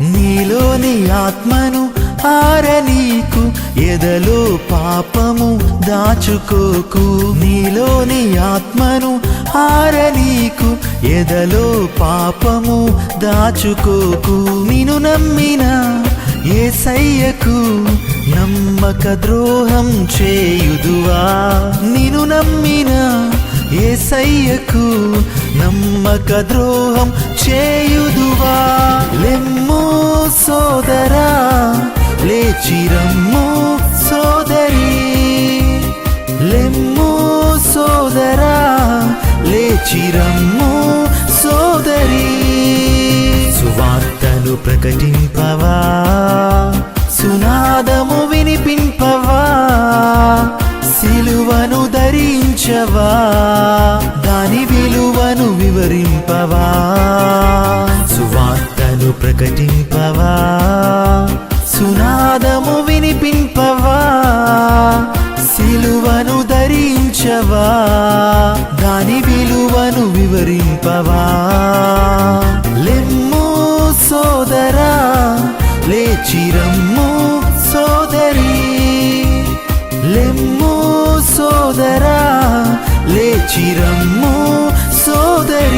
నీలోని ఆత్మను ఆరనీకు ఎదలో పాపము దాచుకోకు. నీలోని ఆత్మను ఆరనీకు ఎదలో పాపము దాచుకోకు. నిను నమ్మిన ఏసయ్యకు నమ్మక ద్రోహం చేయుదువా? నిను నమ్మిన ఏసయ్యకు నమ్మక ద్రోహం చేయుదువా? సోదరా లేచిరమ్ము సోదరి. లెమ్ము సోదరా లేచిరమ్ము సోదరి. సువార్తను ప్రకటింపవా? సునాదము వినిపింపవా? సిలువను ధరించవా? దాని విలువను వివరింపవా? సువార్తను ప్రకటింపవా? సునాదము వినిపింపవా? సిలువను ధరించవా? దాని విలువను వివరింపవా? లెమ్ము సోదరా లేచిరమ్ము సోదరి. లెమ్ము సోదరా లేచిరమ్ము సోదరి.